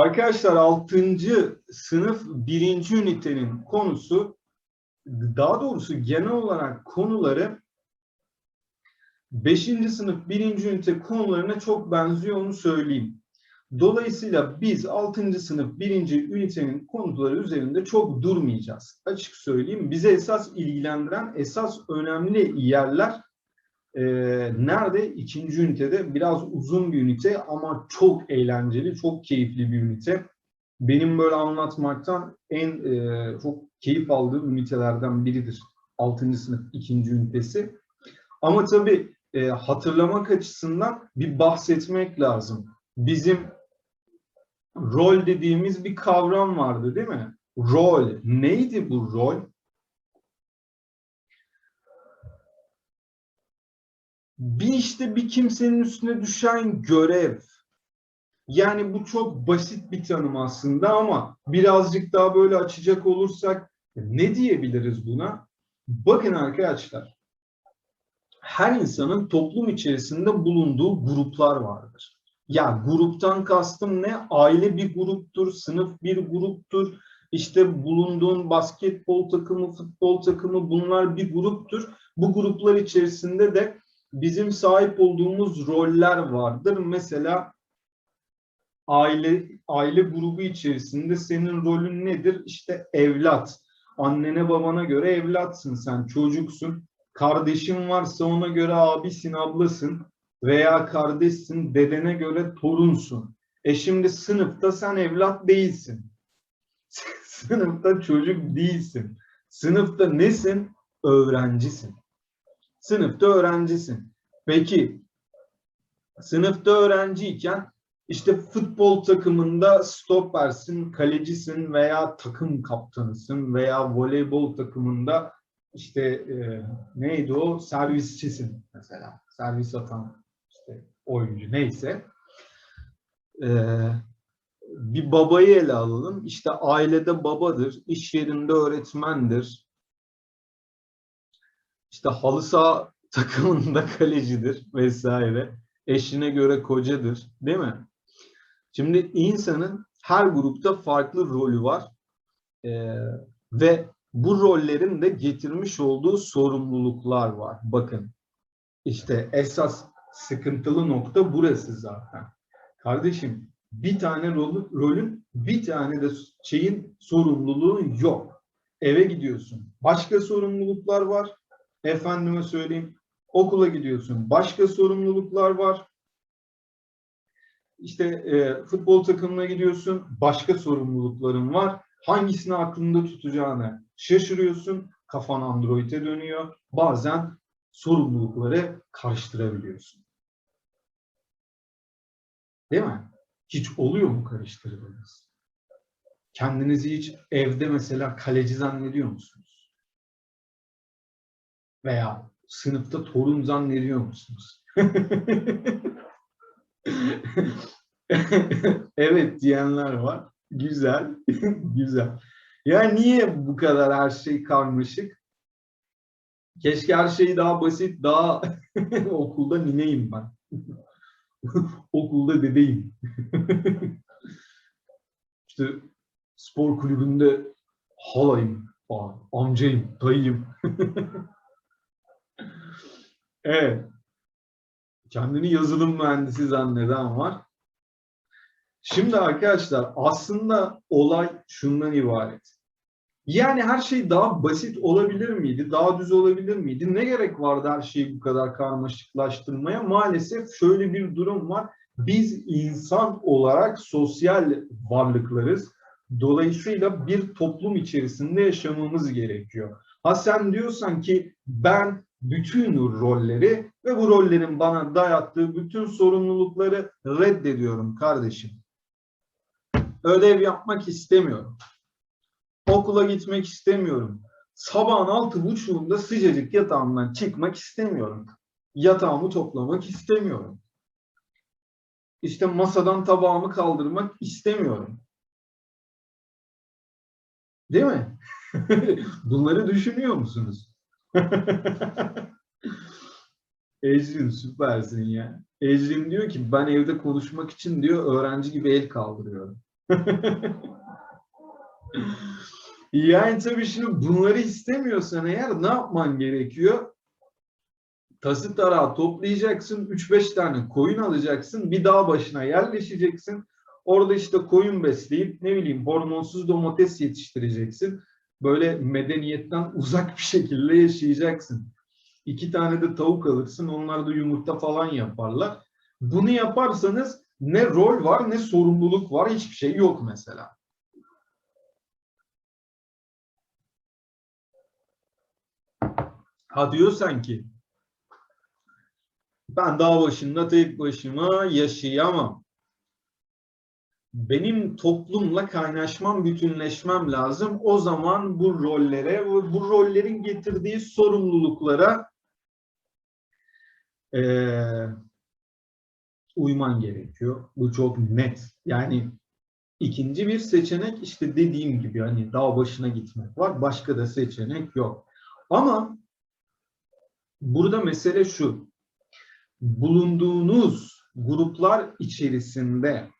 Arkadaşlar 6. sınıf 1. ünitenin konusu daha doğrusu genel olarak konuları 5. sınıf 1. ünite konularına çok benziyor onu söyleyeyim. Dolayısıyla biz 6. sınıf 1. ünitenin konuları üzerinde çok durmayacağız. Açık söyleyeyim. Bize esas ilgilendiren, esas önemli yerler e, nerede? İkinci ünitede biraz uzun bir ünite ama çok eğlenceli, çok keyifli bir ünite. Benim böyle anlatmaktan en e, çok keyif aldığım ünitelerden biridir. 6. sınıf 2. ünitesi. Ama tabii e, hatırlamak açısından bir bahsetmek lazım. Bizim rol dediğimiz bir kavram vardı değil mi? Rol. Neydi bu rol? Bir işte bir kimsenin üstüne düşen görev. Yani bu çok basit bir tanım aslında ama birazcık daha böyle açacak olursak ne diyebiliriz buna? Bakın arkadaşlar, her insanın toplum içerisinde bulunduğu gruplar vardır. Ya gruptan kastım ne? Aile bir gruptur, sınıf bir gruptur, işte bulunduğun basketbol takımı, futbol takımı bunlar bir gruptur. Bu gruplar içerisinde de bizim sahip olduğumuz roller vardır. Mesela aile aile grubu içerisinde senin rolün nedir? İşte evlat. Annene babana göre evlatsın sen, çocuksun. Kardeşin varsa ona göre abisin, ablasın veya kardeşsin, dedene göre torunsun. E şimdi sınıfta sen evlat değilsin. sınıfta çocuk değilsin. Sınıfta nesin? Öğrencisin. Sınıfta öğrencisin. Peki sınıfta öğrenciyken işte futbol takımında stopersin, kalecisin veya takım kaptanısın veya voleybol takımında işte e, neydi o servisçisin mesela. Servis atan işte oyuncu neyse. E, bir babayı ele alalım. İşte ailede babadır, iş yerinde öğretmendir, işte halı saha takımında kalecidir vesaire. Eşine göre kocadır değil mi? Şimdi insanın her grupta farklı rolü var. Ee, ve bu rollerin de getirmiş olduğu sorumluluklar var. Bakın işte esas sıkıntılı nokta burası zaten. Kardeşim bir tane rolü, rolün bir tane de şeyin sorumluluğu yok. Eve gidiyorsun. Başka sorumluluklar var. Efendime söyleyeyim okula gidiyorsun. Başka sorumluluklar var. İşte e, futbol takımına gidiyorsun. Başka sorumlulukların var. Hangisini aklında tutacağını şaşırıyorsun. Kafan Android'e dönüyor. Bazen sorumlulukları karıştırabiliyorsun. Değil mi? Hiç oluyor mu karıştırdığınız? Kendinizi hiç evde mesela kaleci zannediyor musunuz? Veya sınıfta torun zannediyor musunuz? evet diyenler var. Güzel, güzel. Ya niye bu kadar her şey karmaşık? Keşke her şey daha basit, daha okulda nineyim ben. okulda dedeyim. İşte spor kulübünde halayım, amcayım, dayıyım. Evet. Kendini yazılım mühendisi zanneden var. Şimdi arkadaşlar aslında olay şundan ibaret. Yani her şey daha basit olabilir miydi? Daha düz olabilir miydi? Ne gerek vardı her şeyi bu kadar karmaşıklaştırmaya? Maalesef şöyle bir durum var. Biz insan olarak sosyal varlıklarız. Dolayısıyla bir toplum içerisinde yaşamamız gerekiyor. Ha sen diyorsan ki ben bütün rolleri ve bu rollerin bana dayattığı bütün sorumlulukları reddediyorum kardeşim. Ödev yapmak istemiyorum. Okula gitmek istemiyorum. Sabahın altı buçuğunda sıcacık yatağımdan çıkmak istemiyorum. Yatağımı toplamak istemiyorum. İşte masadan tabağımı kaldırmak istemiyorum. Değil mi? Bunları düşünüyor musunuz? Ecrin süpersin ya. Ecrin diyor ki ben evde konuşmak için diyor öğrenci gibi el kaldırıyorum. yani tabii şimdi bunları istemiyorsan eğer ne yapman gerekiyor? Tası tarağı toplayacaksın, 3-5 tane koyun alacaksın, bir dağ başına yerleşeceksin. Orada işte koyun besleyip ne bileyim hormonsuz domates yetiştireceksin. Böyle medeniyetten uzak bir şekilde yaşayacaksın. İki tane de tavuk alırsın, onlar da yumurta falan yaparlar. Bunu yaparsanız ne rol var ne sorumluluk var, hiçbir şey yok mesela. Ha diyorsan ki ben dağ başında tek başıma yaşayamam. Benim toplumla kaynaşmam, bütünleşmem lazım. O zaman bu rollere, bu rollerin getirdiği sorumluluklara eee uyman gerekiyor. Bu çok net. Yani ikinci bir seçenek işte dediğim gibi hani dağ başına gitmek var. Başka da seçenek yok. Ama burada mesele şu. Bulunduğunuz gruplar içerisinde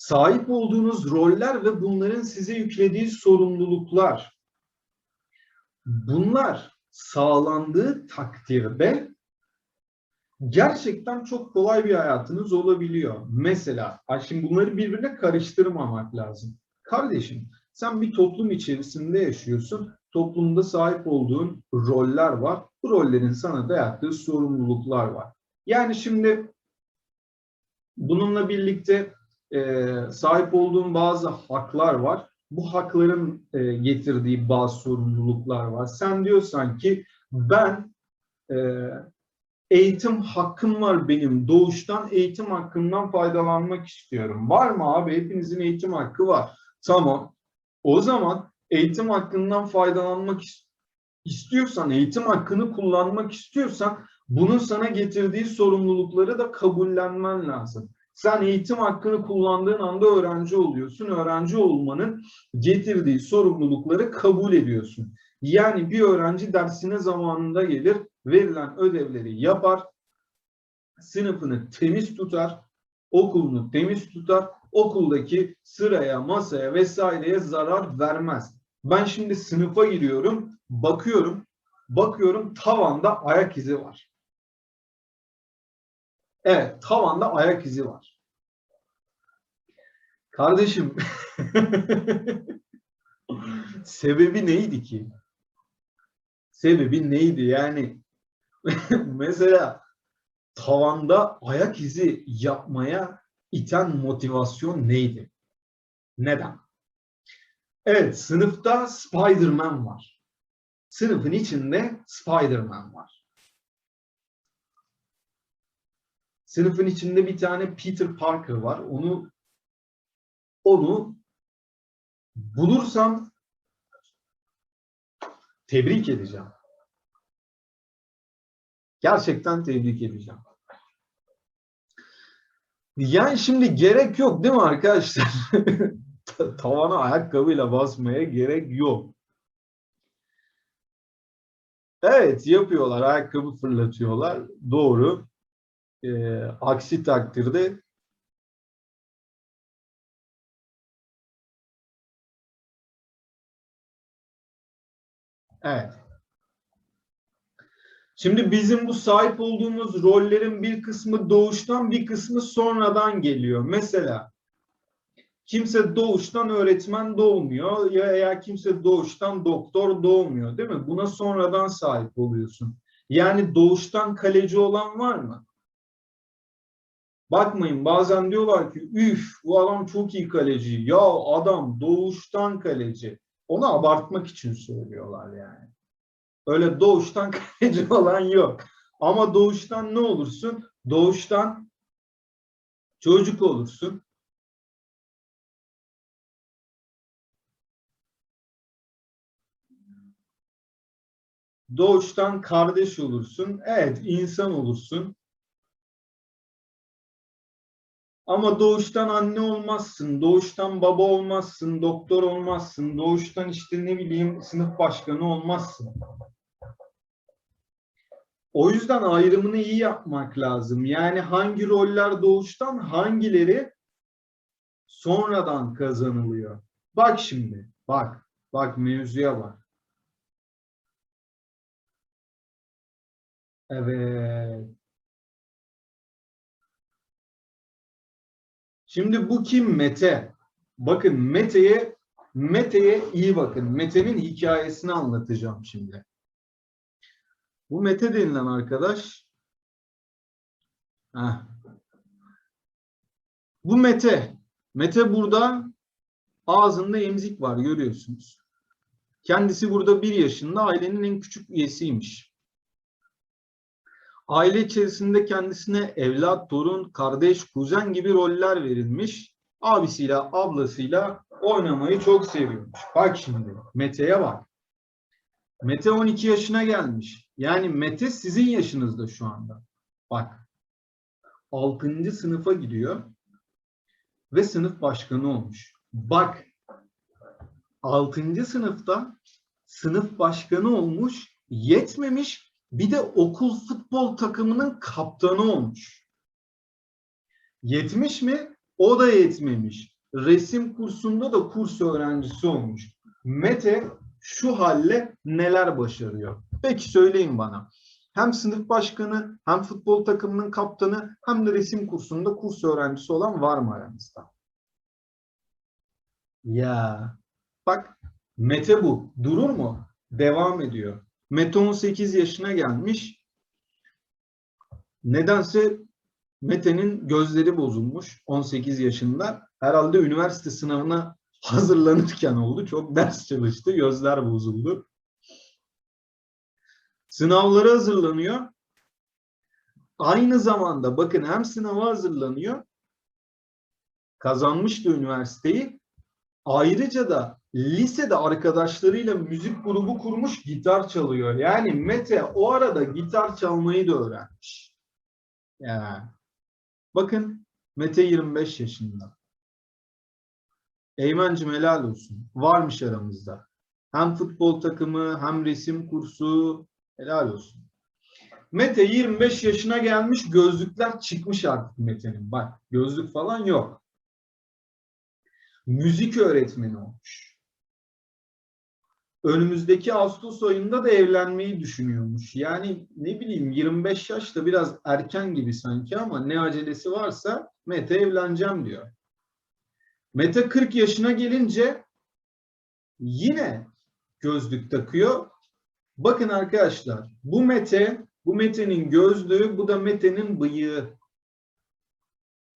sahip olduğunuz roller ve bunların size yüklediği sorumluluklar bunlar sağlandığı takdirde gerçekten çok kolay bir hayatınız olabiliyor. Mesela, şimdi bunları birbirine karıştırmamak lazım. Kardeşim, sen bir toplum içerisinde yaşıyorsun. Toplumda sahip olduğun roller var. Bu rollerin sana dayattığı sorumluluklar var. Yani şimdi bununla birlikte e, sahip olduğun bazı haklar var. Bu hakların e, getirdiği bazı sorumluluklar var. Sen diyorsan ki ben e, eğitim hakkım var benim. Doğuştan eğitim hakkından faydalanmak istiyorum. Var mı abi? Hepinizin eğitim hakkı var. Tamam. O zaman eğitim hakkından faydalanmak istiyorsan, eğitim hakkını kullanmak istiyorsan bunun sana getirdiği sorumlulukları da kabullenmen lazım. Sen eğitim hakkını kullandığın anda öğrenci oluyorsun. Öğrenci olmanın getirdiği sorumlulukları kabul ediyorsun. Yani bir öğrenci dersine zamanında gelir, verilen ödevleri yapar, sınıfını temiz tutar, okulunu temiz tutar, okuldaki sıraya, masaya vesaireye zarar vermez. Ben şimdi sınıfa giriyorum, bakıyorum, bakıyorum tavanda ayak izi var. Evet, tavanda ayak izi var. Kardeşim, sebebi neydi ki? Sebebi neydi? Yani mesela tavanda ayak izi yapmaya iten motivasyon neydi? Neden? Evet, sınıfta Spider-Man var. Sınıfın içinde Spider-Man var. Sınıfın içinde bir tane Peter Parker var. Onu onu bulursam tebrik edeceğim. Gerçekten tebrik edeceğim. Yani şimdi gerek yok değil mi arkadaşlar? Tavana ayakkabıyla basmaya gerek yok. Evet yapıyorlar. Ayakkabı fırlatıyorlar. Doğru. Ee, aksi takdirde Evet. Şimdi bizim bu sahip olduğumuz rollerin bir kısmı doğuştan bir kısmı sonradan geliyor. Mesela kimse doğuştan öğretmen doğmuyor ya veya kimse doğuştan doktor doğmuyor değil mi? Buna sonradan sahip oluyorsun. Yani doğuştan kaleci olan var mı? Bakmayın bazen diyorlar ki üf bu adam çok iyi kaleci. Ya adam doğuştan kaleci. Onu abartmak için söylüyorlar yani. Öyle doğuştan kaleci olan yok. Ama doğuştan ne olursun? Doğuştan çocuk olursun. Doğuştan kardeş olursun. Evet, insan olursun. Ama doğuştan anne olmazsın, doğuştan baba olmazsın, doktor olmazsın, doğuştan işte ne bileyim sınıf başkanı olmazsın. O yüzden ayrımını iyi yapmak lazım. Yani hangi roller doğuştan, hangileri sonradan kazanılıyor. Bak şimdi, bak, bak mevzuya bak. Evet. Şimdi bu kim? Mete. Bakın Mete'ye Mete'ye iyi bakın. Mete'nin hikayesini anlatacağım şimdi. Bu Mete denilen arkadaş Heh. Bu Mete. Mete burada ağzında emzik var görüyorsunuz. Kendisi burada bir yaşında ailenin en küçük üyesiymiş. Aile içerisinde kendisine evlat, torun, kardeş, kuzen gibi roller verilmiş. Abisiyle, ablasıyla oynamayı çok seviyormuş. Bak şimdi Mete'ye bak. Mete 12 yaşına gelmiş. Yani Mete sizin yaşınızda şu anda. Bak. 6. sınıfa gidiyor ve sınıf başkanı olmuş. Bak. 6. sınıfta sınıf başkanı olmuş, yetmemiş bir de okul futbol takımının kaptanı olmuş. Yetmiş mi? O da yetmemiş. Resim kursunda da kurs öğrencisi olmuş. Mete şu halle neler başarıyor? Peki söyleyin bana. Hem sınıf başkanı, hem futbol takımının kaptanı, hem de resim kursunda kurs öğrencisi olan var mı aranızda? Ya bak Mete bu. Durur mu? Devam ediyor. Mete 18 yaşına gelmiş. Nedense Mete'nin gözleri bozulmuş 18 yaşında. Herhalde üniversite sınavına hazırlanırken oldu. Çok ders çalıştı. Gözler bozuldu. Sınavlara hazırlanıyor. Aynı zamanda bakın hem sınava hazırlanıyor. Kazanmıştı üniversiteyi. Ayrıca da lisede arkadaşlarıyla müzik grubu kurmuş gitar çalıyor. Yani Mete o arada gitar çalmayı da öğrenmiş. Ya. Bakın Mete 25 yaşında. Eymen'cim helal olsun. Varmış aramızda. Hem futbol takımı hem resim kursu helal olsun. Mete 25 yaşına gelmiş gözlükler çıkmış artık Mete'nin. Bak gözlük falan yok. Müzik öğretmeni olmuş. Önümüzdeki Ağustos ayında da evlenmeyi düşünüyormuş. Yani ne bileyim 25 yaş da biraz erken gibi sanki ama ne acelesi varsa Mete evleneceğim diyor. Mete 40 yaşına gelince yine gözlük takıyor. Bakın arkadaşlar bu Mete, bu Mete'nin gözlüğü, bu da Mete'nin bıyığı.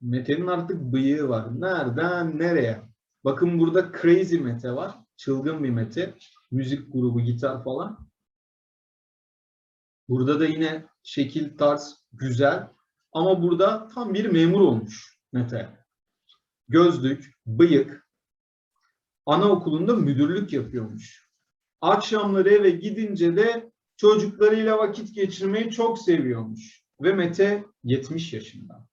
Mete'nin artık bıyığı var. Nereden nereye? Bakın burada Crazy Mete var. Çılgın bir Mete. Müzik grubu, gitar falan. Burada da yine şekil, tarz güzel. Ama burada tam bir memur olmuş Mete. Gözlük, bıyık. Anaokulunda müdürlük yapıyormuş. Akşamları eve gidince de çocuklarıyla vakit geçirmeyi çok seviyormuş. Ve Mete 70 yaşında.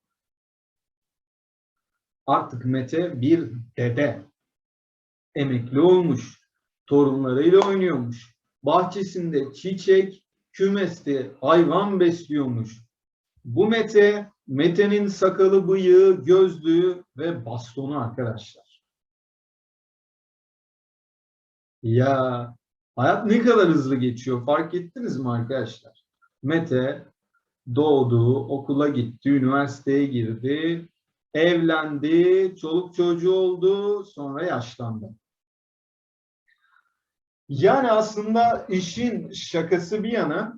Artık Mete bir dede. Emekli olmuş. Torunlarıyla oynuyormuş. Bahçesinde çiçek, kümeste hayvan besliyormuş. Bu Mete, Mete'nin sakalı, bıyığı, gözlüğü ve bastonu arkadaşlar. Ya hayat ne kadar hızlı geçiyor fark ettiniz mi arkadaşlar? Mete doğdu, okula gitti, üniversiteye girdi, evlendi, çoluk çocuğu oldu, sonra yaşlandı. Yani aslında işin şakası bir yana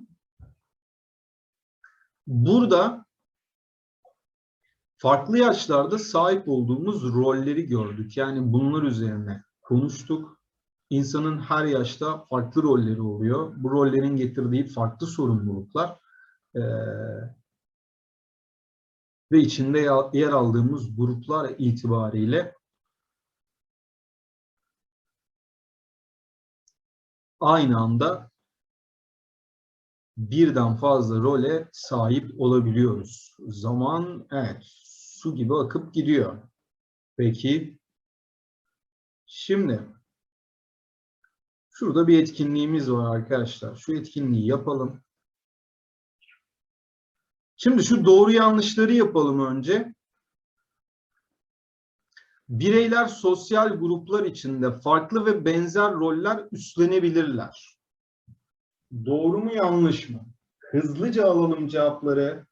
burada farklı yaşlarda sahip olduğumuz rolleri gördük. Yani bunlar üzerine konuştuk. İnsanın her yaşta farklı rolleri oluyor. Bu rollerin getirdiği farklı sorumluluklar ee, ve içinde yer aldığımız gruplar itibariyle aynı anda birden fazla role sahip olabiliyoruz. Zaman evet su gibi akıp gidiyor. Peki şimdi şurada bir etkinliğimiz var arkadaşlar. Şu etkinliği yapalım. Şimdi şu doğru yanlışları yapalım önce. Bireyler sosyal gruplar içinde farklı ve benzer roller üstlenebilirler. Doğru mu yanlış mı? Hızlıca alalım cevapları.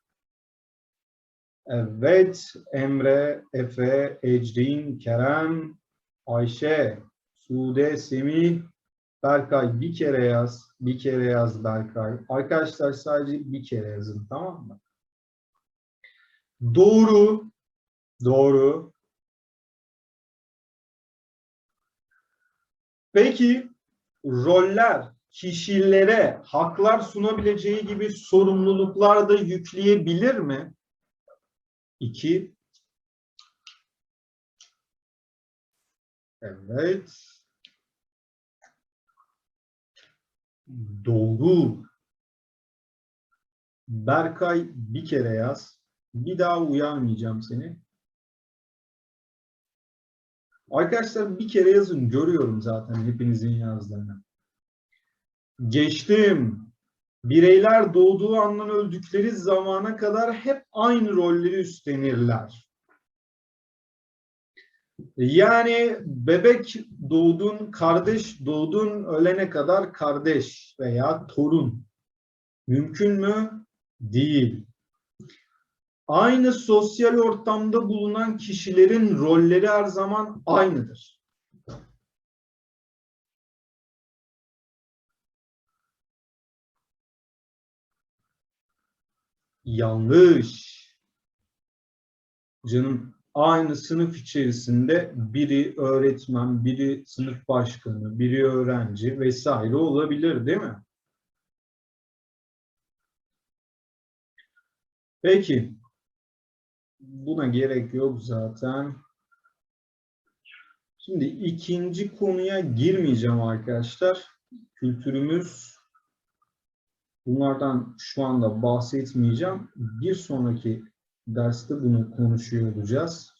Evet, Emre, Efe, Ecrin, Kerem, Ayşe, Sude, Semih, Berkay bir kere yaz. Bir kere yaz Berkay. Arkadaşlar sadece bir kere yazın tamam mı? Doğru. Doğru. Peki roller kişilere haklar sunabileceği gibi sorumluluklar da yükleyebilir mi? İki. Evet. Doğru. Berkay bir kere yaz. Bir daha uyarmayacağım seni. Arkadaşlar bir kere yazın. Görüyorum zaten hepinizin yazdığını. Geçtim. Bireyler doğduğu andan öldükleri zamana kadar hep aynı rolleri üstlenirler. Yani bebek doğdun, kardeş doğdun, ölene kadar kardeş veya torun. Mümkün mü? Değil. Aynı sosyal ortamda bulunan kişilerin rolleri her zaman aynıdır. Yanlış. Canım aynı sınıf içerisinde biri öğretmen, biri sınıf başkanı, biri öğrenci vesaire olabilir değil mi? Peki. Buna gerek yok zaten. Şimdi ikinci konuya girmeyeceğim arkadaşlar. Kültürümüz bunlardan şu anda bahsetmeyeceğim. Bir sonraki derste bunu konuşuyor olacağız.